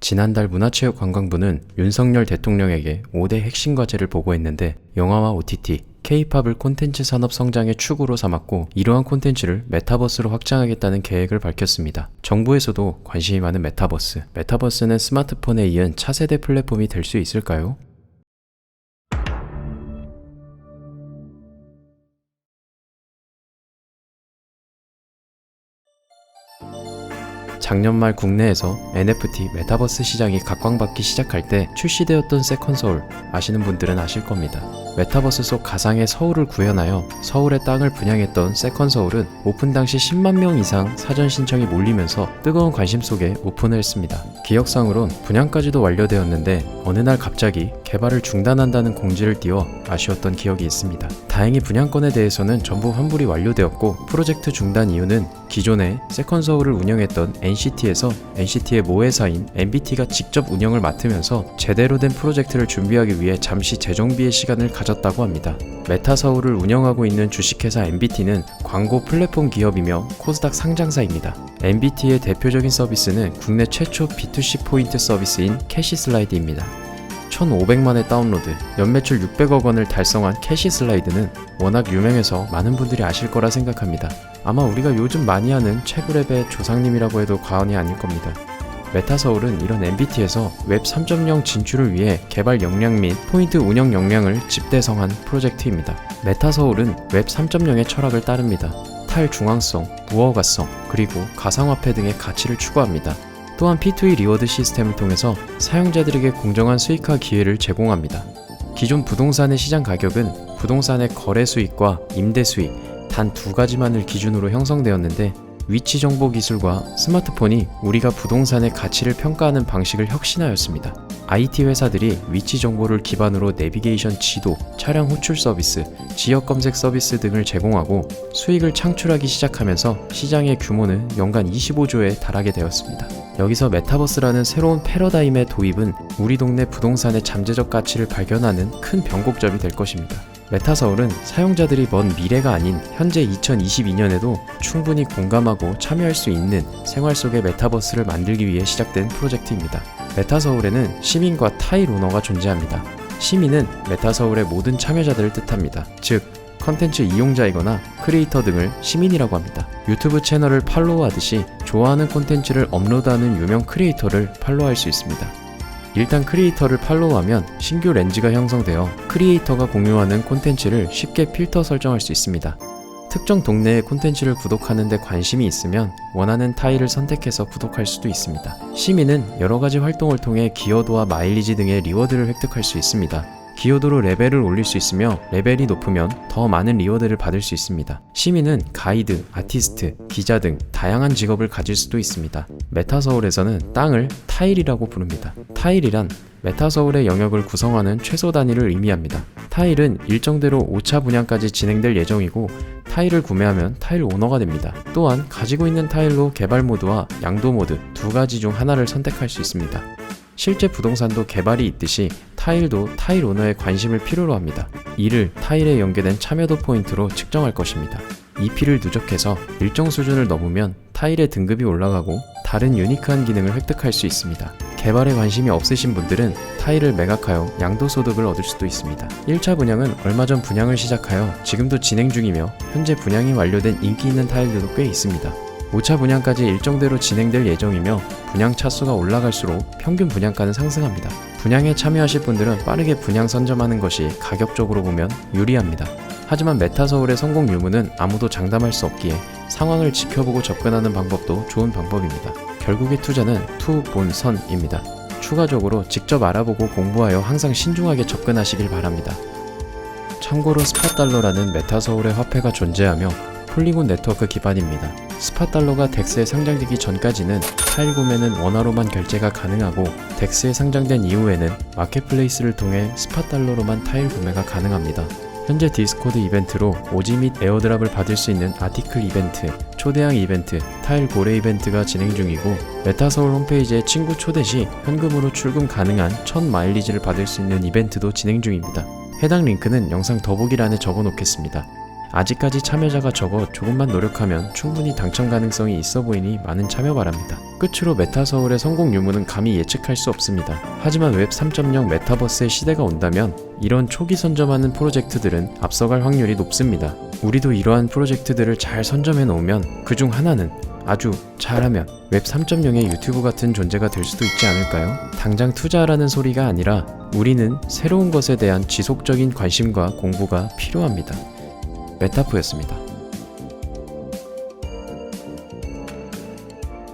지난달 문화체육관광부는 윤석열 대통령에게 5대 핵심 과제를 보고했는데 영화와 OTT, K-팝을 콘텐츠 산업 성장의 축으로 삼았고 이러한 콘텐츠를 메타버스로 확장하겠다는 계획을 밝혔습니다. 정부에서도 관심이 많은 메타버스. 메타버스는 스마트폰에 이은 차세대 플랫폼이 될 수 있을까요? 작년 말 국내에서 NFT 메타버스 시장이 각광받기 시작할 때 출시되었던 세컨서울 아시는 분들은 아실 겁니다. 메타버스 속 가상의 서울을 구현하여 서울의 땅을 분양했던 세컨 서울은 오픈 당시 10만 명 이상 사전 신청이 몰리면서 뜨거운 관심 속에 오픈을 했습니다. 기억상으론 분양까지도 완료되었는데 어느 날 갑자기 개발을 중단한다는 공지를 띄워 아쉬웠던 기억이 있습니다. 다행히 분양권에 대해서는 전부 환불이 완료되었고 프로젝트 중단 이유는 기존에 세컨 서울을 운영했던 NCT에서 NCT의 모회사인 MBT가 직접 운영을 맡으면서 제대로 된 프로젝트를 준비하기 위해 잠시 재정비의 시간을 가졌다고 합니다. 메타서울을 운영하고 있는 주식회사 MBT는 광고 플랫폼 기업이며 코스닥 상장사입니다. MBT의 대표적인 서비스는 국내 최초 B2C 포인트 서비스인 캐시 슬라이드입니다. 1,500만의 다운로드, 연매출 600억 원을 달성한 캐시 슬라이드는 워낙 유명해서 많은 분들이 아실 거라 생각합니다. 아마 우리가 요즘 많이 하는 최고랩의 조상님이라고 해도 과언이 아닐 겁니다. 메타서울은 이런 MBT에서 웹 3.0 진출을 위해 개발 역량 및 포인트 운영 역량을 집대성한 프로젝트입니다. 메타서울은 웹 3.0의 철학을 따릅니다. 탈중앙성, 무허가성, 그리고 가상화폐 등의 가치를 추구합니다. 또한 P2E 리워드 시스템을 통해서 사용자들에게 공정한 수익화 기회를 제공합니다. 기존 부동산의 시장 가격은 부동산의 거래 수익과 임대 수익 단 두 가지만을 기준으로 형성되었는데 위치 정보 기술과 스마트폰이 우리가 부동산의 가치를 평가하는 방식을 혁신하였습니다. IT 회사들이 위치 정보를 기반으로 내비게이션 지도, 차량 호출 서비스, 지역 검색 서비스 등을 제공하고 수익을 창출하기 시작하면서 시장의 규모는 연간 25조에 달하게 되었습니다. 여기서 메타버스라는 새로운 패러다임의 도입은 우리 동네 부동산의 잠재적 가치를 발견하는 큰 변곡점이 될 것입니다. 메타서울은 사용자들이 먼 미래가 아닌 현재 2022년에도 충분히 공감하고 참여할 수 있는 생활 속의 메타버스를 만들기 위해 시작된 프로젝트입니다. 메타서울에는 시민과 타일 오너가 존재합니다. 시민은 메타서울의 모든 참여자들을 뜻합니다. 즉, 컨텐츠 이용자이거나 크리에이터 등을 시민이라고 합니다. 유튜브 채널을 팔로우하듯이 좋아하는 콘텐츠를 업로드하는 유명 크리에이터를 팔로우할 수 있습니다. 일단 크리에이터를 팔로우하면 신규 렌즈가 형성되어 크리에이터가 공유하는 콘텐츠를 쉽게 필터 설정할 수 있습니다. 특정 동네의 콘텐츠를 구독하는 데 관심이 있으면 원하는 타일을 선택해서 구독할 수도 있습니다. 시민은 여러 가지 활동을 통해 기여도와 마일리지 등의 리워드를 획득할 수 있습니다. 기여도로 레벨을 올릴 수 있으며 레벨이 높으면 더 많은 리워드를 받을 수 있습니다. 시민은 가이드, 아티스트, 기자 등 다양한 직업을 가질 수도 있습니다. 메타서울에서는 땅을 타일이라고 부릅니다. 타일이란 메타서울의 영역을 구성하는 최소 단위를 의미합니다. 타일은 일정대로 5차 분양까지 진행될 예정이고 타일을 구매하면 타일 오너가 됩니다. 또한 가지고 있는 타일로 개발 모드와 양도 모드 두 가지 중 하나를 선택할 수 있습니다. 실제 부동산도 개발이 있듯이 타일도 타일 오너의 관심을 필요로 합니다. 이를 타일에 연계된 참여도 포인트로 측정할 것입니다. EP를 누적해서 일정 수준을 넘으면 타일의 등급이 올라가고 다른 유니크한 기능을 획득할 수 있습니다. 개발에 관심이 없으신 분들은 타일을 매각하여 양도 소득을 얻을 수도 있습니다. 1차 분양은 얼마 전 분양을 시작하여 지금도 진행 중이며 현재 분양이 완료된 인기 있는 타일들도 꽤 있습니다. 5차 분양까지 일정대로 진행될 예정이며 분양 차수가 올라갈수록 평균 분양가는 상승합니다. 분양에 참여하실 분들은 빠르게 분양 선점하는 것이 가격적으로 보면 유리합니다. 하지만 메타서울의 성공 유무는 아무도 장담할 수 없기에 상황을 지켜보고 접근하는 방법도 좋은 방법입니다. 결국의 투자는 투, 본, 선입니다. 추가적으로 직접 알아보고 공부하여 항상 신중하게 접근하시길 바랍니다. 참고로 스팟달러라는 메타서울의 화폐가 존재하며 폴리곤 네트워크 기반입니다. 스팟달러가 덱스에 상장되기 전까지는 타일 구매는 원화로만 결제가 가능하고 덱스에 상장된 이후에는 마켓플레이스를 통해 스팟달러로만 타일 구매가 가능합니다. 현재 디스코드 이벤트로 오지 및 에어드랍을 받을 수 있는 아티클 이벤트, 초대형 이벤트, 타일 고래 이벤트가 진행 중이고 메타서울 홈페이지에 친구 초대 시 현금으로 출금 가능한 1000 마일리지를 받을 수 있는 이벤트도 진행 중입니다. 해당 링크는 영상 더보기란에 적어 놓겠습니다. 아직까지 참여자가 적어 조금만 노력하면 충분히 당첨 가능성이 있어 보이니 많은 참여 바랍니다. 끝으로 메타 서울의 성공 유무는 감히 예측할 수 없습니다. 하지만 웹 3.0 메타버스의 시대가 온다면 이런 초기 선점하는 프로젝트들은 앞서갈 확률이 높습니다. 우리도 이러한 프로젝트들을 잘 선점해 놓으면 그 중 하나는 아주 잘하면 웹 3.0의 유튜브 같은 존재가 될 수도 있지 않을까요? 당장 투자하라는 소리가 아니라 우리는 새로운 것에 대한 지속적인 관심과 공부가 필요합니다. 메타프였습니다.